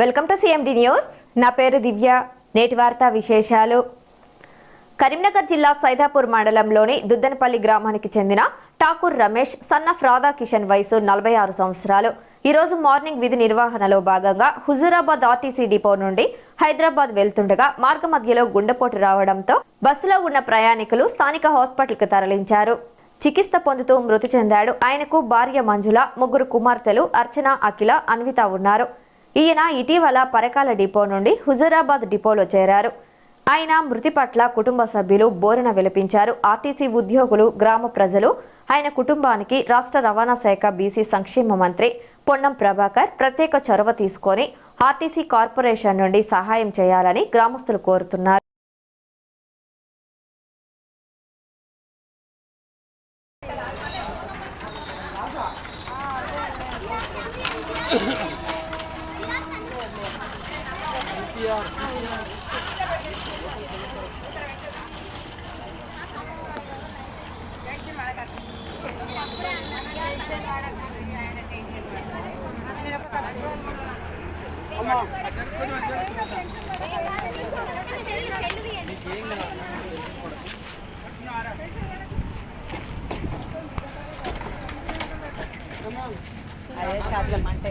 Welcome to CMD news నా పేరు దివ్య. నేటి వార్తా విశేషాలు. కరీంనగర్ జిల్లా సైదాపూర్ మండలంలోని దుద్దనపల్లి గ్రామానికి చెందిన ఠాకూర్ రమేష్ సన్నఫ్ రాధా కిషన్ వయసు నలభై ఆరు సంవత్సరాలు. ఈరోజు మార్నింగ్ విధి నిర్వహణలో భాగంగా హుజూరాబాద్ ఆర్టీసీ డిపో నుండి హైదరాబాద్ వెళ్తుండగా మార్గ మధ్యలో గుండెపోటు రావడంతో బస్సులో ఉన్న ప్రయాణికులు స్థానిక హాస్పిటల్కు తరలించారు. చికిత్స పొందుతూ మృతి చెందాడు. ఆయనకు భార్య మంజుల ముగ్గురు కుమార్తెలు అర్చన అఖిల అన్విత ఉన్నారు. ఈయన ఇటీవల పరకాల డిపో నుండి హుజూరాబాద్ డిపోలో చేరారు. ఆయన మృతి పట్ల కుటుంబ సభ్యులు బోరున విలపించారు. ఆర్టీసీ ఉద్యోగులు గ్రామ ప్రజలు ఆయన కుటుంబానికి రాష్ట్ర రవాణా శాఖ బీసీ సంక్షేమ మంత్రి పొన్నం ప్రభాకర్ ప్రత్యేక చొరవ తీసుకొని ఆర్టీసీ కార్పొరేషన్ నుండి సహాయం చేయాలని గ్రామస్తులు కోరుతున్నారు. అదే సాధ్యం అంటే.